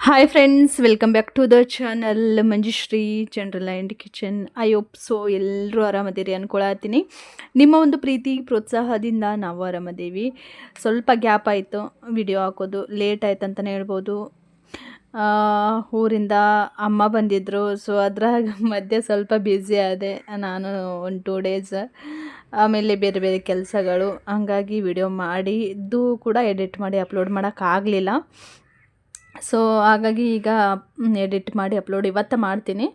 Hi friends welcome back to the channel Manjushree general and kitchen I hope so ಎಲ್ಲರೂ ಆರಾಮದಿರಿ ಅಂದ್ಕೊಳತ್ತೀನಿ ನಿಮ್ಮ ಒಂದು ಪ್ರೀತಿ, ಪ್ರೋತ್ಸಾಹದಿಂದ ನಾವು ಆರಾಮದೇವಿ. ಸ್ವಲ್ಪ ಗ್ಯಾಪ್ ಆಯಿತು ವಿಡಿಯೋ ಹಾಕೋದು. ಲೇಟ್ ಆಯ್ತು ಅಂತಲೇ ಹೇಳ್ಬೋದು. ಊರಿಂದ ಅಮ್ಮ ಬಂದಿದ್ದರು ಸೊ ಅದ್ರಾಗ ಮಧ್ಯೆ ಸ್ವಲ್ಪ ಬ್ಯುಸಿ ಆದೆ. ನಾನು ಒಂದು ಟೂ ಡೇಸ್ ಆಮೇಲೆ ಬೇರೆ ಬೇರೆ ಕೆಲಸಗಳು. ಹಾಗಾಗಿ ವಿಡಿಯೋ ಮಾಡಿದ್ದು ಕೂಡ ಎಡಿಟ್ ಮಾಡಿ ಅಪ್ಲೋಡ್ ಮಾಡೋಕ್ಕಾಗಲಿಲ್ಲ ಸೊ ಹಾಗಾಗಿ ಈಗ ಎಡಿಟ್ ಮಾಡಿ ಅಪ್ಲೋಡ್ ಇವತ್ತೇ ಮಾಡ್ತೀನಿ.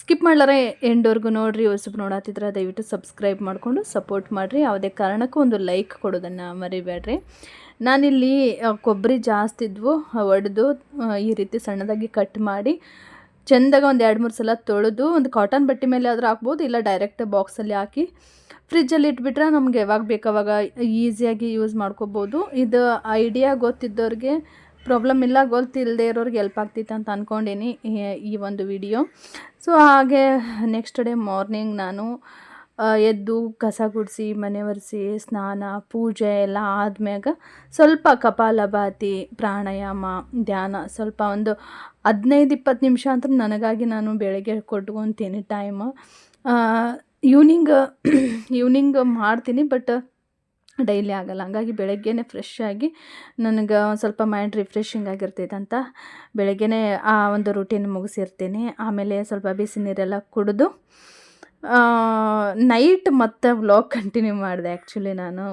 ಸ್ಕಿಪ್ ಮಾಡ್ಲಾರೆ ಎಂಡೋರ್ಗು ನೋಡಿರಿ ಹೊಸಬ್ ನೋಡತ್ತಿದ್ರೆ ದಯವಿಟ್ಟು ಸಬ್ಸ್ಕ್ರೈಬ್ ಮಾಡಿಕೊಂಡು ಸಪೋರ್ಟ್ ಮಾಡಿರಿ. ಯಾವುದೇ ಕಾರಣಕ್ಕೂ ಒಂದು ಲೈಕ್ ಕೊಡೋದನ್ನು ಮರಿಬೇಡ್ರಿ. ನಾನಿಲ್ಲಿ ಕೊಬ್ಬರಿ ಜಾಸ್ತಿ ಇದ್ವು, ಒಡೆದು ಈ ರೀತಿ ಸಣ್ಣದಾಗಿ ಕಟ್ ಮಾಡಿ, ಚೆಂದಾಗ ಒಂದು ಎರಡು ಮೂರು ಸಲ ತೊಳೆದು, ಒಂದು ಕಾಟನ್ ಬಟ್ಟೆ ಮೇಲೆ ಆದರೂ ಹಾಕ್ಬೋದು, ಇಲ್ಲ ಡೈರೆಕ್ಟ್ ಬಾಕ್ಸಲ್ಲಿ ಹಾಕಿ ಫ್ರಿಜ್ಜಲ್ಲಿ ಇಟ್ಬಿಟ್ರೆ ನಮ್ಗೆ ಯಾವಾಗ ಬೇಕಾವಾಗ ಈಸಿಯಾಗಿ ಯೂಸ್ ಮಾಡ್ಕೋಬೋದು. ಇದು ಐಡಿಯಾ ಗೊತ್ತಿದ್ದವ್ರಿಗೆ ಪ್ರಾಬ್ಲಮ್ ಇಲ್ಲ ಗೊತ್ತಿಲ್ಲದೆ ಇರೋರಿಗೆ ಹೆಲ್ಪ್ ಆಗ್ತಿತ್ತು ಅಂತ ಅಂದ್ಕೊಂಡೀನಿ ಈ- ಒಂದು ವಿಡಿಯೋ ಸೊ ಹಾಗೆ ನೆಕ್ಸ್ಟ್ ಡೇ ಮಾರ್ನಿಂಗ್ ನಾನು ಎದ್ದು ಕಸ ಗುಡಿಸಿ, ಮನೆ ಒರೆಸಿ, ಸ್ನಾನ, ಪೂಜೆ ಎಲ್ಲ ಆದ್ಮ್ಯಾಗ ಸ್ವಲ್ಪ ಕಪಾಲಭಾತಿ, ಪ್ರಾಣಾಯಾಮ, ಧ್ಯಾನ ಸ್ವಲ್ಪ ಒಂದು ಹದಿನೈದು ಇಪ್ಪತ್ತು ನಿಮಿಷ ಅಂತ ನನಗಾಗಿ ನಾನು ಬೆಳಗ್ಗೆ ಕೊಟ್ಕೊತೀನಿ ಟೈಮ್ ಈವ್ನಿಂಗ್ ಈವ್ನಿಂಗ್ ಮಾಡ್ತೀನಿ ಬಟ್ ಡೈಲಿ ಆಗಲ್ಲ. ಹಂಗಾಗಿ ಬೆಳಗ್ಗೆನೇ ಫ್ರೆಶ್ ಆಗಿ ನನಗೆ ಒಂದು ಸ್ವಲ್ಪ ಮೈಂಡ್ ರಿಫ್ರೆಶಿಂಗ್ ಆಗಿರ್ತೈತೆ ಅಂತ ಆ ಒಂದು ರೂಟೀನ್ ಮುಗಿಸಿರ್ತೀನಿ. ಆಮೇಲೆ ಸ್ವಲ್ಪ ಬಿಸಿ ನೀರೆಲ್ಲ ಕುಡಿದು ನೈಟ್ ಮತ್ತೆ ವ್ಲಾಗ್ ಕಂಟಿನ್ಯೂ ಮಾಡಿದೆ ಆ್ಯಕ್ಚುಲಿ ನಾನು.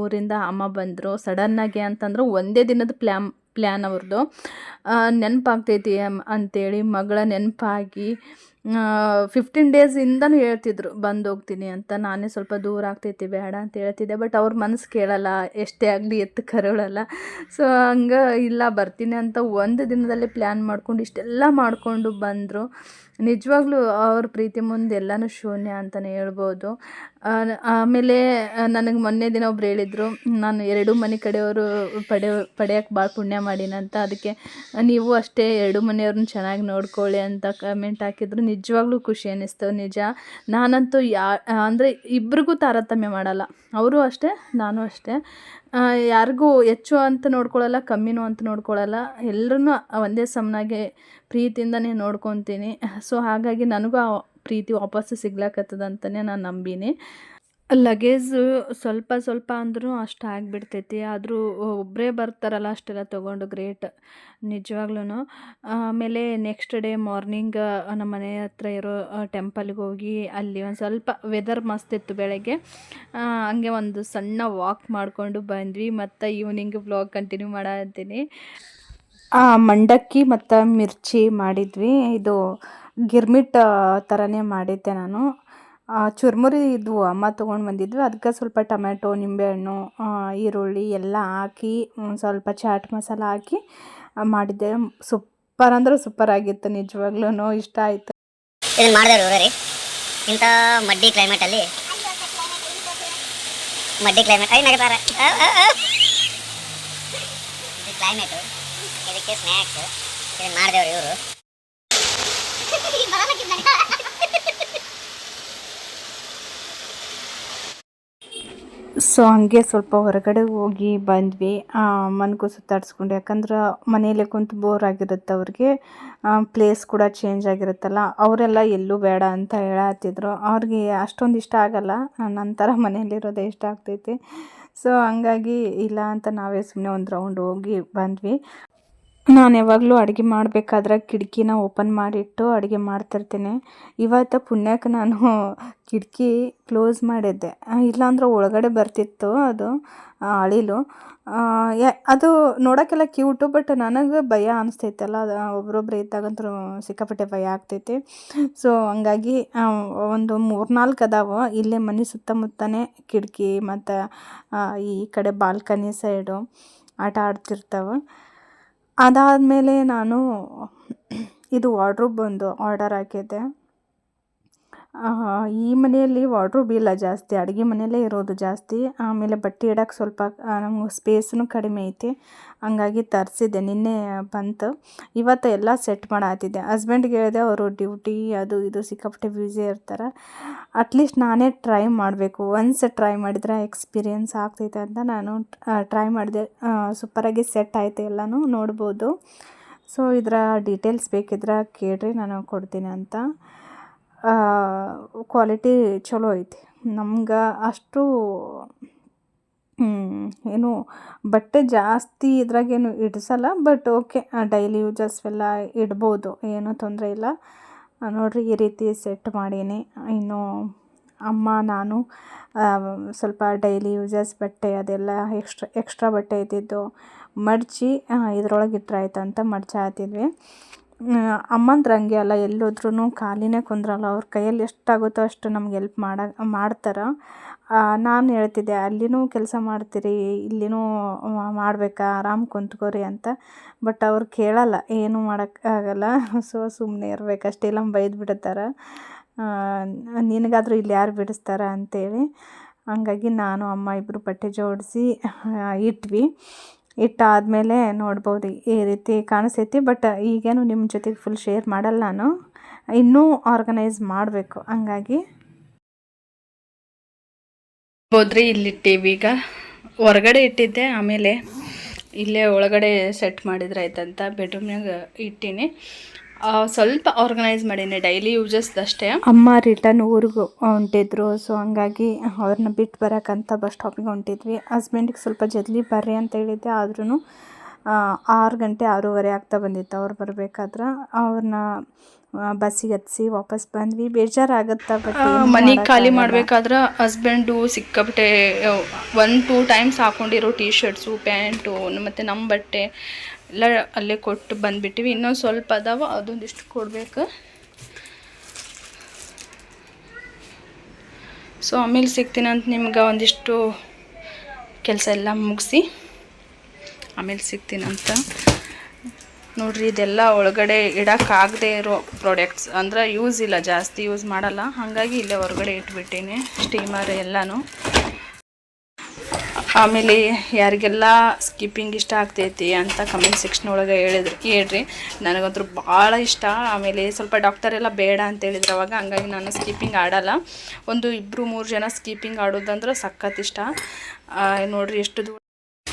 ಊರಿಂದ ಅಮ್ಮ ಬಂದರು. ಸಡನ್ನಾಗಿ ಅಂತಂದ್ರೆ ಒಂದೇ ದಿನದ ಪ್ಲ್ಯಾನ್ ಪ್ಲ್ಯಾನ್ ಅವ್ರದ್ದು ನೆನಪಾಗ್ತೈತಿ ಅಂತೇಳಿ ಮಗಳ ನೆನಪಾಗಿ ಫಿಫ್ಟೀನ್ ಡೇಸಿಂದನೂ ಹೇಳ್ತಿದ್ರು, ಬಂದು ಹೋಗ್ತೀನಿ ಅಂತ. ನಾನೇ ಸ್ವಲ್ಪ ದೂರ ಆಗ್ತೈತಿ, ಬೇಡ ಅಂತ ಹೇಳ್ತಿದ್ದೆ. ಬಟ್ ಅವ್ರ ಮನಸ್ಸು ಕೇಳಲ್ಲ, ಎಷ್ಟೇ ಆಗಲಿ ಎತ್ತು ಕರೋಳಲ್ಲ. ಸೊ ಹಂಗೆ ಇಲ್ಲ, ಬರ್ತೀನಿ ಅಂತ ಒಂದು ದಿನದಲ್ಲಿ ಪ್ಲ್ಯಾನ್ ಮಾಡ್ಕೊಂಡು ಇಷ್ಟೆಲ್ಲ ಮಾಡಿಕೊಂಡು ಬಂದರು. ನಿಜವಾಗ್ಲೂ ಅವ್ರ ಪ್ರೀತಿ ಮುಂದೆ ಎಲ್ಲನೂ ಶೂನ್ಯ ಅಂತಲೇ ಹೇಳ್ಬೋದು. ಆಮೇಲೆ ನನಗೆ ಮೊನ್ನೆ ದಿನ ಒಬ್ರು ಹೇಳಿದರು, ನಾನು ಎರಡು ಮನೆ ಕಡೆಯವರು ಪಡೆಯೋ ಪಡೆಯೋಕ್ಕೆ ಭಾಳ ಪುಣ್ಯ ಮಾಡೀನಂತ ಅದಕ್ಕೆ ನೀವು ಅಷ್ಟೇ ಎರಡು ಮನೆಯವ್ರನ್ನ ಚೆನ್ನಾಗಿ ನೋಡ್ಕೊಳ್ಳಿ ಅಂತ ಕಮೆಂಟ್ ಹಾಕಿದ್ರು. ನಿಜವಾಗ್ಲೂ ಖುಷಿ ಅನ್ನಿಸ್ತು. ನಿಜ. ನಾನಂತೂ ಯಾ ಅಂದರೆ ಇಬ್ರಿಗೂ ತಾರತಮ್ಯ ಮಾಡಲ್ಲ. ಅವರು ಅಷ್ಟೇ, ನಾನು ಅಷ್ಟೇ. ಯಾರಿಗೂ ಹೆಚ್ಚು ಅಂತ ನೋಡ್ಕೊಳ್ಳಲ್ಲ, ಕಮ್ಮಿನೂ ಅಂತ ನೋಡ್ಕೊಳ್ಳಲ್ಲ. ಎಲ್ಲರನ್ನೂ ಒಂದೇ ಸಮನಾಗೆ ಪ್ರೀತಿಯಿಂದನೇ ನೋಡ್ಕೊತೀನಿ. ಸೊ, ಹಾಗಾಗಿ ನನಗೂ ಆ ಪ್ರೀತಿ ವಾಪಸ್ಸು ಸಿಗ್ಲಾಕತ್ತದ ಅಂತಲೇ ನಾನು ನಂಬೀನಿ. ಲಗೇಜು ಸ್ವಲ್ಪ ಸ್ವಲ್ಪ ಅಂದ್ರೂ ಅಷ್ಟು ಆಗಿಬಿಡ್ತೈತಿ. ಆದರೂ ಒಬ್ಬರೇ ಬರ್ತಾರಲ್ಲ ಅಷ್ಟೆಲ್ಲ ತೊಗೊಂಡು ಗ್ರೇಟ್. ನಿಜವಾಗ್ಲೂ ಆಮೇಲೆ ನೆಕ್ಸ್ಟ್ ಡೇ ಮಾರ್ನಿಂಗ್ ನಮ್ಮ ಮನೆ ಹತ್ರ ಇರೋ ಟೆಂಪಲ್ಗೆ ಹೋಗಿ ಅಲ್ಲಿ ಒಂದು ಸ್ವಲ್ಪ ವೆದರ್ ಮಸ್ತ್ ಇತ್ತು ಬೆಳಗ್ಗೆ. ಹಂಗೆ ಒಂದು ಸಣ್ಣ ವಾಕ್ ಮಾಡಿಕೊಂಡು ಬಂದ್ವಿ. ಮತ್ತು ಈವ್ನಿಂಗ್ ವ್ಲಾಗ್ ಕಂಟಿನ್ಯೂ ಮಾಡತ್ತೀನಿ ಮಂಡಕ್ಕಿ ಮತ್ತು ಮಿರ್ಚಿ ಮಾಡಿದ್ವಿ. ಇದು ಗಿರ್ಮಿಟ್ ಥರನೇ ಮಾಡಿದ್ದೆ ನಾನು. ಚುರ್ಮುರಿ ಇದ್ವು ಅಮ್ಮ ತೊಗೊಂಡು ಬಂದಿದ್ವಿ. ಅದಕ್ಕೆ ಸ್ವಲ್ಪ ಟೊಮೆಟೊ ನಿಂಬೆಹಣ್ಣು ಈರುಳ್ಳಿ ಎಲ್ಲ ಹಾಕಿ ಸ್ವಲ್ಪ ಚಾಟ್ ಮಸಾಲ ಹಾಕಿ ಮಾಡಿದ್ದೆ. ಸೂಪರ್ ಅಂದ್ರೆ ಸೂಪರ್ ಆಗಿತ್ತು ನಿಜವಾಗ್ಲೂ ಇಷ್ಟ ಆಯಿತು. ಇದನ್ನ ಇವರೇ ರೀ ಇಂಥ ಮಡ್ಡಿ ಕ್ಲೈಮೇಟಲ್ಲಿ ಮಡ್ಡಿ ಕ್ಲೈಮೇಟ್ ಐ ನಗತಾರ ಇದು ಕ್ಲೈಮೇಟು ಇದಕ್ಕೆ ಸ್ನ್ಯಾಕ್ಸ್ ಇದನ್ನು ಮಾಡಿದವ್ರು ಇವರು. ಸೊ ಹಂಗೆ ಸ್ವಲ್ಪ ಹೊರಗಡೆ ಹೋಗಿ ಬಂದ್ವಿ. ಮನ್ಕು ಸುತ್ತಾಡಿಸ್ಕೊಂಡು. ಯಾಕಂದ್ರೆ ಮನೆಯಲ್ಲೇ ಕುಂತು ಬೋರ್ ಆಗಿರುತ್ತೆ ಅವ್ರಿಗೆ. ಪ್ಲೇಸ್ ಕೂಡ ಚೇಂಜ್ ಆಗಿರುತ್ತಲ್ಲ. ಅವರೆಲ್ಲ ಎಲ್ಲೂ ಬೇಡ ಅಂತ ಹೇಳತ್ತಿದ್ರು ಅವ್ರಿಗೆ ಅಷ್ಟೊಂದು ಇಷ್ಟ ಆಗಲ್ಲ. ನಂತರ ಮನೆಯಲ್ಲಿರೋದೇ ಇಷ್ಟ ಆಗ್ತೈತಿ. ಸೊ ಹಂಗಾಗಿ ಇಲ್ಲ ಅಂತ ನಾವೇ ಸುಮ್ಮನೆ ಒಂದು ರೌಂಡ್ ಹೋಗಿ ಬಂದ್ವಿ. ನಾನು ಯಾವಾಗಲೂ ಅಡುಗೆ ಮಾಡಬೇಕಾದ್ರೆ ಕಿಟಕಿನ ಓಪನ್ ಮಾಡಿಟ್ಟು ಅಡುಗೆ ಮಾಡ್ತಿರ್ತೀನಿ. ಇವತ್ತು ಪುಣ್ಯಕ್ಕೆ ನಾನು ಕಿಟಕಿ ಕ್ಲೋಸ್ ಮಾಡಿದ್ದೆ. ಇಲ್ಲಾಂದ್ರೆ ಒಳಗಡೆ ಬರ್ತಿತ್ತು ಅದು ಅಳಿಲು. ಅದು ನೋಡೋಕ್ಕೆಲ್ಲ ಕ್ಯೂಟು ಬಟ್ ನನಗೆ ಭಯ ಅನಿಸ್ತೈತಲ್ಲ, ಅದು ಒಬ್ರೊಬ್ರು ಇದ್ದಾಗಂತೂ ಸಿಕ್ಕಾಪಟ್ಟೆ ಭಯ ಆಗ್ತೈತಿ. ಸೊ ಹಂಗಾಗಿ ಒಂದು ಮೂರ್ನಾಲ್ಕು ಅದಾವೆ. ಇಲ್ಲೇ ಮನೆ ಸುತ್ತಮುತ್ತನೇ ಕಿಟಕಿ ಮತ್ತು ಈ ಕಡೆ ಬಾಲ್ಕನಿ ಸೈಡು ಆಟ ಆಡ್ತಿರ್ತಾವೆ. ಅದಾದಮೇಲೆ ನಾನು ಇದು ವಾರ್ಡ್ರೋಬ್ ಒಂದು ಆರ್ಡರ್ ಹಾಕಿದ್ದೆ. ಈ ಮನೆಯಲ್ಲಿ ವಾರ್ಡ್ರೋಬ್ ಇಲ್ಲ ಜಾಸ್ತಿ, ಅಡುಗೆ ಮನೆಯಲ್ಲೇ ಇರೋದು ಜಾಸ್ತಿ. ಆಮೇಲೆ ಬಟ್ಟೆ ಇಡಕ್ಕೆ ಸ್ವಲ್ಪ ನಮ್ಗೆ ಸ್ಪೇಸ್ನು ಕಡಿಮೆ ಐತಿ. ಹಂಗಾಗಿ ತರಿಸಿದ್ದೆ, ನಿನ್ನೆ ಬಂತು. ಇವತ್ತು ಎಲ್ಲ ಸೆಟ್ ಮಾಡಾತಿದ್ದೆ. ಹಸ್ಬೆಂಡ್ಗೆ ಹೇಳಿದೆ, ಅವರು ಡ್ಯೂಟಿ ಅದು ಇದು ಸಿಕ್ಕಾಪಟ್ಟೆ ಬ್ಯುಸಿ ಇರ್ತಾರೆ. ಅಟ್ಲೀಸ್ಟ್ ನಾನೇ ಟ್ರೈ ಮಾಡಬೇಕು. ಒನ್ಸ್ ಟ್ರೈ ಮಾಡಿದ್ರೆ ಎಕ್ಸ್ಪೀರಿಯನ್ಸ್ ಆಗ್ತೈತೆ ಅಂತ ನಾನು ಟ್ರೈ ಮಾಡಿದೆ. ಸೂಪರಾಗಿ ಸೆಟ್ ಆಯಿತು ಎಲ್ಲನೂ, ನೋಡ್ಬೋದು. ಸೊ ಇದರ ಡೀಟೇಲ್ಸ್ ಬೇಕಿದ್ರೆ ಕೇಳ್ರಿ, ನಾನು ಕೊಡ್ತೀನಿ ಅಂತ. ಕ್ವಾಲಿಟಿ ಚಲೋ ಐತಿ. ನಮ್ಗೆ ಅಷ್ಟು ಏನು ಬಟ್ಟೆ ಜಾಸ್ತಿ ಇದ್ರಾಗೇನು ಇಡಿಸಲ್ಲ ಬಟ್ ಓಕೆ ಡೈಲಿ ಯೂಸಸ್ವೆಲ್ಲ ಇಡ್ಬೋದು, ಏನೂ ತೊಂದರೆ ಇಲ್ಲ. ನೋಡಿರಿ ಈ ರೀತಿ ಸೆಟ್ ಮಾಡೀನಿ. ಇನ್ನು ಅಮ್ಮ, ನಾನು ಸ್ವಲ್ಪ ಡೈಲಿ ಯೂಸಸ್ ಬಟ್ಟೆ, ಅದೆಲ್ಲ ಎಕ್ಸ್ಟ್ರಾ ಎಕ್ಸ್ಟ್ರಾ ಬಟ್ಟೆ ಇದ್ದಿದ್ದು ಮಡ್ಚಿ ಇದ್ರೊಳಗೆ ಇಟ್ರೆ ಆಯ್ತಂತ ಅಂತ ಮಡ್ಚಾತಿದ್ವಿ ಅಮ್ಮಂದ್ರೆ ಹಂಗೆ ಅಲ್ಲ ಎಲ್ಲೋದ್ರೂ ಖಾಲಿನೇ ಕುಂದ್ರಲ್ಲ, ಅವ್ರ ಕೈಯಲ್ಲಿ ಎಷ್ಟಾಗುತ್ತೋ ಅಷ್ಟು ನಮ್ಗೆ ಎಲ್ಪ್ ಮಾಡೋ, ಮಾಡ್ತಾರೆ. ನಾನು ಹೇಳ್ತಿದ್ದೆ, ಅಲ್ಲಿನೂ ಕೆಲಸ ಮಾಡ್ತೀರಿ, ಇಲ್ಲಿನೂ ಮಾಡಬೇಕಾ? ಆರಾಮ್ ಕುಂತ್ಕೋರಿ ಅಂತ. ಬಟ್ ಅವ್ರು ಕೇಳಲ್ಲ, ಏನೂ ಮಾಡೋಕ್ಕಾಗಲ್ಲ ಸೊ ಸುಮ್ಮನೆ ಇರ್ಬೇಕಷ್ಟೇ ಇಲ್ಲ ಬೈದು ಬಿಡ್ತಾರೆ. ನಿನಗಾದರೂ ಇಲ್ಲಿ ಯಾರು ಬಿಡಿಸ್ತಾರ? ಅಂತೇಳಿ. ಹಂಗಾಗಿ ನಾನು, ಅಮ್ಮ ಇಬ್ಬರು ಬಟ್ಟೆ ಜೋಡಿಸಿ ಇಟ್ವಿ. ಇಟ್ಟಾದಮೇಲೆ ನೋಡ್ಬೋದು ಈ ರೀತಿ ಕಾಣಿಸ್ತೈತಿ ಬಟ್ ಈಗೇನು ನಿಮ್ಮ ಜೊತೆಗೆ ಫುಲ್ ಶೇರ್ ಮಾಡಲ್ಲ ನಾನು. ಇನ್ನೂ ಆರ್ಗನೈಸ್ ಮಾಡಬೇಕು, ಹಂಗಾಗಿ. ಹೋದ್ರಿ ಇಲ್ಲಿಟ್ಟೀವಿ ಈಗ. ಹೊರಗಡೆ ಇಟ್ಟಿದ್ದೆ, ಆಮೇಲೆ ಇಲ್ಲೇ ಒಳಗಡೆ ಸೆಟ್ ಮಾಡಿದ್ರೆ ಆಯ್ತಂತ ಬೆಡ್ರೂಮ್ನಾಗ ಇಟ್ಟೀನಿ. ಸ್ವಲ್ಪ ಆರ್ಗನೈಸ್ ಮಾಡೀನಿ. ಡೈಲಿ ಯೂಸಸ್ದಷ್ಟೇ ಅಮ್ಮ ರಿಟರ್ನ್ ಊರಿಗೆ ಹೊಂಟಿದ್ರು. ಸೊ ಹಂಗಾಗಿ ಅವ್ರನ್ನ ಬಿಟ್ಟು ಬರೋಕ್ಕಂತ ಬಸ್ ಸ್ಟಾಪಿಗೆ ಹೊಂಟಿದ್ವಿ. ಹಸ್ಬೆಂಡಿಗೆ ಸ್ವಲ್ಪ ಜಲ್ದಿ ಬರ್ರಿ ಅಂತ ಹೇಳಿದ್ದೆ. ಆದ್ರೂ ಆರು ಗಂಟೆ ಆರೂವರೆ ಆಗ್ತಾ ಬಂದಿತ್ತು. ಅವ್ರು ಬರಬೇಕಾದ್ರೆ ಅವ್ರನ್ನ ಬಸ್ಸಿಗೆ ಹತ್ಸಿ ವಾಪಸ್ ಬಂದ್ವಿ. ಬೇಜಾರಾಗತ್ತಾ ಬಟ್ ಮನೆ ಖಾಲಿ ಮಾಡ್ಬೇಕಾದ್ರೆ ಹಸ್ಬೆಂಡು ಸಿಕ್ಕಾಪಟ್ಟೆ ಒನ್ ಟೂ ಟೈಮ್ಸ್ ಹಾಕೊಂಡಿರೋ ಟೀ ಶರ್ಟ್ಸು ಪ್ಯಾಂಟು ಮತ್ತು ನಮ್ಮ ಬಟ್ಟೆ ಎಲ್ಲ ಅಲ್ಲೇ ಕೊಟ್ಟು ಬಂದ್ಬಿಟ್ಟಿವಿ. ಇನ್ನೊಂದು ಸ್ವಲ್ಪ ಅದಾವ ಅದೊಂದಿಷ್ಟು ಕೊಡ್ಬೇಕು. ಸೊ ಆಮೇಲೆ ಸಿಗ್ತೀನಿ ಅಂತ ನಿಮ್ಗೆ ಒಂದಿಷ್ಟು ಕೆಲಸ ಎಲ್ಲ ಮುಗಿಸಿ. ಆಮೇಲೆ ಸಿಗ್ತೀನಂತ ಅಂತ. ನೋಡ್ರಿ, ಇದೆಲ್ಲ ಒಳಗಡೆ ಇಡೋಕ್ಕಾಗದೇ ಇರೋ ಪ್ರಾಡಕ್ಟ್ಸ್ ಅಂದ್ರೆ ಯೂಸ್ ಇಲ್ಲ, ಜಾಸ್ತಿ ಯೂಸ್ ಮಾಡಲ್ಲ. ಹಾಗಾಗಿ ಇಲ್ಲೇ ಹೊರಗಡೆ ಇಟ್ಬಿಟ್ಟೀನಿ ಸ್ಟೀಮರ್ ಎಲ್ಲನೂ. ಆಮೇಲೆ ಯಾರಿಗೆಲ್ಲ ಸ್ಕಿಪ್ಪಿಂಗ್ ಇಷ್ಟ ಆಗ್ತೈತಿ ಅಂತ ಕಮೆಂಟ್ ಸೆಕ್ಷನ್ ಒಳಗೆ ಹೇಳಿದ್ರು, ಹೇಳ್ರಿ. ನನಗಂತೂ ಭಾಳ ಇಷ್ಟ. ಆಮೇಲೆ ಸ್ವಲ್ಪ ಡಾಕ್ಟರ್ ಎಲ್ಲ ಬೇಡ ಅಂತ ಹೇಳಿದ್ರು ಅವಾಗ, ಹಂಗಾಗಿ ನಾನು ಸ್ಕಿಪ್ಪಿಂಗ್ ಆಡಲ್ಲ. ಒಂದು ಇಬ್ಬರು ಮೂರು ಜನ ಸ್ಕಿಪ್ಪಿಂಗ್ ಆಡೋದಂದ್ರೆ ಸಖತ್ ಇಷ್ಟ. ನೋಡ್ರಿ, ಎಷ್ಟು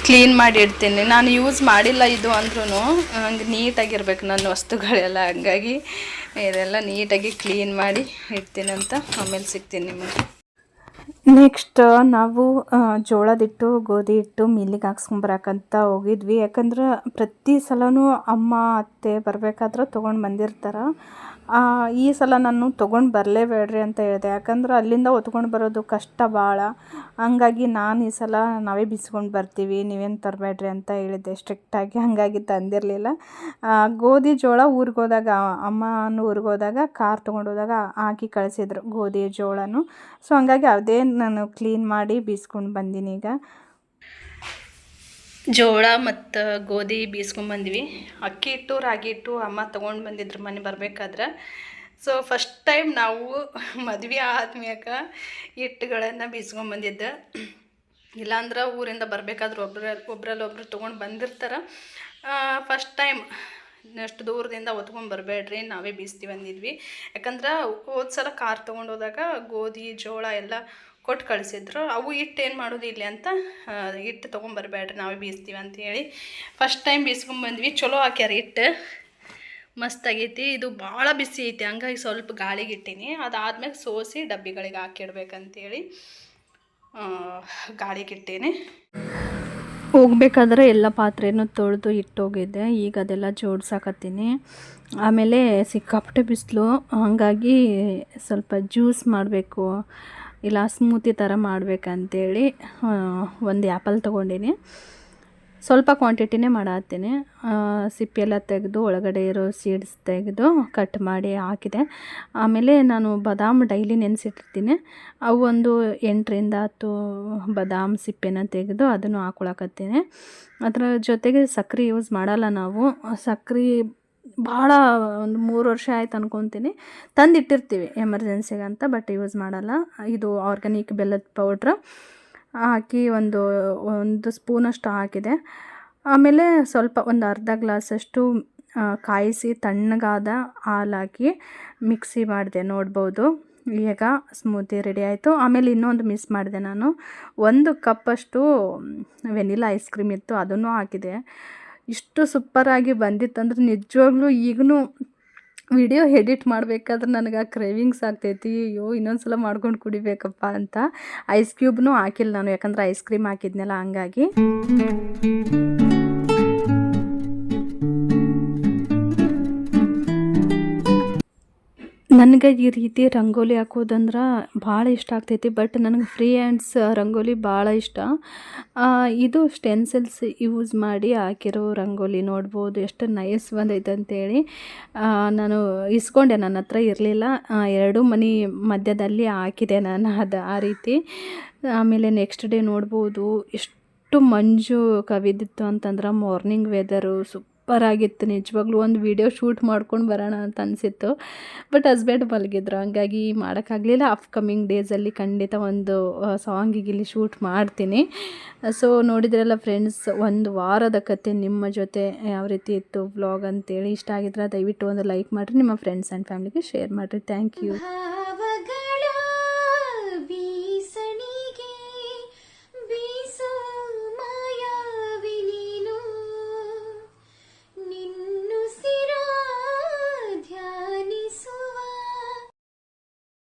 ಕ್ಲೀನ್ ಮಾಡಿ ಇಡ್ತೀನಿ ನಾನು ಯೂಸ್ ಮಾಡಿಲ್ಲ ಇದು ಅಂದ್ರೂ ಹಂಗೆ ನೀಟಾಗಿರ್ಬೇಕು ನನ್ನ ವಸ್ತುಗಳೆಲ್ಲ. ಹಂಗಾಗಿ ಇದೆಲ್ಲ ನೀಟಾಗಿ ಕ್ಲೀನ್ ಮಾಡಿ ಇಡ್ತೀನಿ ಅಂತ ಆಮೇಲೆ ಸಿಗ್ತೀನಿ ನಿಮಗೆ. ನೆಕ್ಸ್ಟ್ ನಾವು ಜೋಳದಿಟ್ಟು ಗೋಧಿ ಹಿಟ್ಟು ಮಿಲ್ಲಿಗೆ ಹಾಕ್ಸ್ಕೊಂಬರಕ್ಕಂತ ಹೋಗಿದ್ವಿ. ಯಾಕಂದ್ರೆ ಪ್ರತಿ ಸಲವೂ ಅಮ್ಮ, ಅತ್ತೆ ಬರಬೇಕಾದ್ರೆ ತೊಗೊಂಡು ಬಂದಿರ್ತಾರೆ. ಈ ಸಲ ನಾನು ತೊಗೊಂಡು ಬರಲೇಬೇಡ್ರಿ ಅಂತ ಹೇಳಿದೆ. ಯಾಕಂದ್ರೆ ಅಲ್ಲಿಂದ ಹೊತ್ಕೊಂಡು ಬರೋದು ಕಷ್ಟ ಭಾಳ. ಹಂಗಾಗಿ ನಾನು ಈ ಸಲ ನಾವೇ ಬಿಸ್ಕೊಂಡು ಬರ್ತೀವಿ. ನೀವೇನು ತರಬೇಡ್ರಿ ಅಂತ ಹೇಳಿದೆ ಸ್ಟ್ರಿಕ್ಟಾಗಿ ಹಾಗಾಗಿ ತಂದಿರಲಿಲ್ಲ. ಗೋಧಿ ಜೋಳ ಊರಿಗೆ ಹೋದಾಗ ಅಮ್ಮನ ಊರಿಗೆ ಹೋದಾಗ ಕಾರ್ ತೊಗೊಂಡು ಹಾಕಿ ಕಳಿಸಿದ್ರು ಗೋಧಿ ಜೋಳನು. ಸೊ ಹಂಗಾಗಿ ಅದೇ ನಾನು ಕ್ಲೀನ್ ಮಾಡಿ ಬೀಸ್ಕೊಂಡು ಬಂದೀನಿ ಈಗ. ಜೋಳ ಮತ್ತು ಗೋಧಿ ಬೀಸ್ಕೊಂಬಂದ್ವಿ ಅಕ್ಕಿ ಹಿಟ್ಟು ರಾಗಿ ಹಿಟ್ಟು ಅಮ್ಮ ತೊಗೊಂಡು ಬಂದಿದ್ರು ಮನೆ ಬರಬೇಕಾದ್ರೆ. ಸೊ ಫಸ್ಟ್ ಟೈಮ್ ನಾವು ಮದುವೆ ಆದ್ಮ್ಯಾಕ ಹಿಟ್ಟುಗಳನ್ನು ಬೀಸ್ಕೊಂಬಂದಿದ್ದೆ ಇಲ್ಲಾಂದ್ರೆ ಊರಿಂದ ಬರಬೇಕಾದ್ರೆ ಒಬ್ರ, ಒಬ್ರಲ್ಲಿ ಒಬ್ರು ತೊಗೊಂಡು ಬಂದಿರ್ತಾರೆ. ಫಸ್ಟ್ ಟೈಮ್ ಅಷ್ಟು ದೂರದಿಂದ ಹೊತ್ಕೊಂಡು ಬರಬೇಡ್ರಿ, ನಾವೇ ಬೀಸ್ತೀವಿ ಅಂದಿದ್ವಿ. ಯಾಕಂದ್ರೆ ಹೋದ್ಸಲ ಕಾರ್ ತೊಗೊಂಡು ಹೋದಾಗ ಗೋಧಿ, ಜೋಳ ಎಲ್ಲ ಕೊಟ್ಟು ಕಳಿಸಿದ್ರು. ಅವು ಹಿಟ್ಟು ಏನು ಮಾಡೋದು ಇಲ್ಲಿ ಅಂತ ಹಿಟ್ಟು ತೊಗೊಂಬರ್ಬೇಡ್ರಿ ನಾವೇ ಬೀಸ್ತೀವಿ ಅಂತ ಹೇಳಿ. ಫಸ್ಟ್ ಟೈಮ್ ಬೀಸ್ಕೊಂಬಂದ್ವಿ ಚಲೋ ಹಾಕ್ಯಾರ ಹಿಟ್ಟು. ಮಸ್ತಾಗೈತಿ ಇದು ಭಾಳ ಬಿಸಿ ಐತಿ. ಹಂಗಾಗಿ ಸ್ವಲ್ಪ ಗಾಳಿಗೆ ಇಟ್ಟೀನಿ. ಅದಾದ್ಮೇಲೆ ಸೋಸಿ ಡಬ್ಬಿಗಳಿಗೆ ಹಾಕಿಡ್ಬೇಕಂತೇಳಿ ಗಾಳಿಗೆ ಇಟ್ಟೀನಿ. ಹೋಗ್ಬೇಕಾದ್ರೆ ಎಲ್ಲ ಪಾತ್ರೆನೂ ತೊಳೆದು ಇಟ್ಟೋಗಿದ್ದೆ. ಈಗ ಅದೆಲ್ಲ ಜೋಡ್ಸಾಕತ್ತೀನಿ. ಆಮೇಲೆ ಸಿಕ್ಕಾಪಟ್ಟೆ ಬಿಸಿಲು. ಹಾಗಾಗಿ ಸ್ವಲ್ಪ ಜ್ಯೂಸ್ ಮಾಡಬೇಕು. ಇಲ್ಲ ಸ್ಮೂತಿ ಥರ ಮಾಡ್ಬೇಕಂತೇಳಿ ಒಂದು ಆ್ಯಪಲ್ ತೊಗೊಂಡಿನಿ. ಸ್ವಲ್ಪ ಕ್ವಾಂಟಿಟಿನೇ ಮಾಡತ್ತೀನಿ. ಸಿಪ್ಪೆಲ್ಲ ತೆಗೆದು, ಒಳಗಡೆ ಇರೋ ಸೀಡ್ಸ್ ತೆಗೆದು ಕಟ್ ಮಾಡಿ ಹಾಕಿದೆ. ಆಮೇಲೆ ನಾನು ಬಾದಾಮ್ ಡೈಲಿ ನೆನೆಸಿಟ್ಟಿರ್ತೀನಿ. ಅವು ಒಂದು ಎಂಟರಿಂದ ಹತ್ತು ಬಾದಾಮ್ ಸಿಪ್ಪೆನ ತೆಗೆದು ಅದನ್ನು ಹಾಕೊಳಕತ್ತೀನಿ. ಅದರ ಜೊತೆಗೆ ಸಕ್ಕರೆ ಯೂಸ್ ಮಾಡಲ್ಲ ನಾವು. ಸಕ್ಕರೆ ಭಾಳ ಒಂದು ಮೂರು ವರ್ಷ ಆಯ್ತು ಅನ್ಕೊತೀನಿ. ತಂದಿಟ್ಟಿರ್ತೀವಿ ಎಮರ್ಜೆನ್ಸಿಗೆ ಅಂತ ಬಟ್ ಯೂಸ್ ಮಾಡಲ್ಲ. ಇದು ಆರ್ಗ್ಯಾನಿಕ್ ಬೆಲ್ಲದ ಪೌಡ್ರ್ ಹಾಕಿ ಒಂದು ಒಂದು ಸ್ಪೂನಷ್ಟು ಹಾಕಿದೆ. ಆಮೇಲೆ ಸ್ವಲ್ಪ ಒಂದು ಅರ್ಧ ಗ್ಲಾಸಷ್ಟು ಕಾಯಿಸಿ ತಣ್ಣಗಾದ ಹಾಲು ಹಾಕಿ ಮಿಕ್ಸಿ ಮಾಡಿದೆ ನೋಡ್ಬೋದು. ಈಗ ಸ್ಮೂತಿ ರೆಡಿ ಆಯಿತು. ಆಮೇಲೆ ಇನ್ನೊಂದು ಮಿಸ್ ಮಾಡಿದೆ ನಾನು. ಒಂದು ಕಪ್ಪಷ್ಟು ವೆನಿಲಾ ಐಸ್ ಕ್ರೀಮ್ ಇತ್ತು, ಅದನ್ನು ಹಾಕಿದೆ. ಇಷ್ಟು ಸೂಪರಾಗಿ ಬಂದಿತ್ತಂದ್ರೆ ನಿಜವಾಗ್ಲೂ ಈಗಲೂ ವಿಡಿಯೋ ಎಡಿಟ್ ಮಾಡಬೇಕಾದ್ರೆ ನನಗೆ ಆ ಕ್ರೇವಿಂಗ್ಸ್ ಆಗ್ತೈತಿ. ಅಯ್ಯೋ ಇನ್ನೊಂದು ಸಲ ಮಾಡ್ಕೊಂಡು ಕುಡಿಬೇಕಪ್ಪ ಅಂತ ಐಸ್ ಕ್ಯೂಬ್ನೂ ಹಾಕಿಲ್ಲ ನಾನು. ಯಾಕಂದ್ರೆ ಐಸ್ ಕ್ರೀಮ್ ಹಾಕಿದ್ನಲ್ಲ, ಹಂಗಾಗಿ. ನನಗೆ ಈ ರೀತಿ ರಂಗೋಲಿ ಹಾಕೋದಂದ್ರೆ ಭಾಳ ಇಷ್ಟ ಆಗ್ತೈತಿ ಬಟ್ ನನಗೆ ಫ್ರೀ ಹ್ಯಾಂಡ್ಸ್ ರಂಗೋಲಿ ಭಾಳ ಇಷ್ಟ. ಇದು ಸ್ಟೆನ್ಸಿಲ್ಸ್ ಯೂಸ್ ಮಾಡಿ ಹಾಕಿರೋ ರಂಗೋಲಿ ನೋಡ್ಬೋದು, ಎಷ್ಟು ನೈಸ್ ಬಂದೈತೆ ಅಂತೇಳಿ. ನಾನು ಇಸ್ಕೊಂಡೆ, ನನ್ನ ಹತ್ರ ಇರಲಿಲ್ಲ. ಎರಡು ಮನೆ ಮಧ್ಯದಲ್ಲಿ ಹಾಕಿದೆ ನಾನು ಅದು, ಆ ರೀತಿ. ಆಮೇಲೆ ನೆಕ್ಸ್ಟ್ ಡೇ ನೋಡ್ಬೋದು, ಎಷ್ಟು ಮಂಜು ಕವಿದಿತ್ತು ಅಂತಂದ್ರೆ ಮಾರ್ನಿಂಗ್ ವೆದರು ಸೂಪರ್ ಆಗಿತ್ತು ನಿಜವಾಗ್ಲೂ ಒಂದು ವೀಡಿಯೋ ಶೂಟ್ ಮಾಡ್ಕೊಂಡು ಬರೋಣ ಅಂತ ಅನಿಸಿತ್ತು. ಬಟ್ ಹಸ್ಬೆಂಡ್ ಮಲಗಿದ್ರು. ಹಂಗಾಗಿ ಮಾಡೋಕ್ಕಾಗಲಿಲ್ಲ. ಅಪ್ಕಮಿಂಗ್ ಡೇಸಲ್ಲಿ ಖಂಡಿತ ಒಂದು ಸಾಂಗಿಗೆ ಇಲ್ಲಿ ಶೂಟ್ ಮಾಡ್ತೀನಿ. ಸೊ ನೋಡಿದ್ರಲ್ಲ ಫ್ರೆಂಡ್ಸ್ ಒಂದು ವಾರದ ಕತೆ ನಿಮ್ಮ ಜೊತೆ ಯಾವ ರೀತಿ ಇತ್ತು ವ್ಲಾಗ್ ಅಂತೇಳಿ ಇಷ್ಟ ಆಗಿದ್ರೆ ದಯವಿಟ್ಟು ಒಂದು ಲೈಕ್ ಮಾಡಿರಿ. ನಿಮ್ಮ ಫ್ರೆಂಡ್ಸ್ ಆ್ಯಂಡ್ ಫ್ಯಾಮಿಲಿಗೆ ಶೇರ್ ಮಾಡಿರಿ. Thank you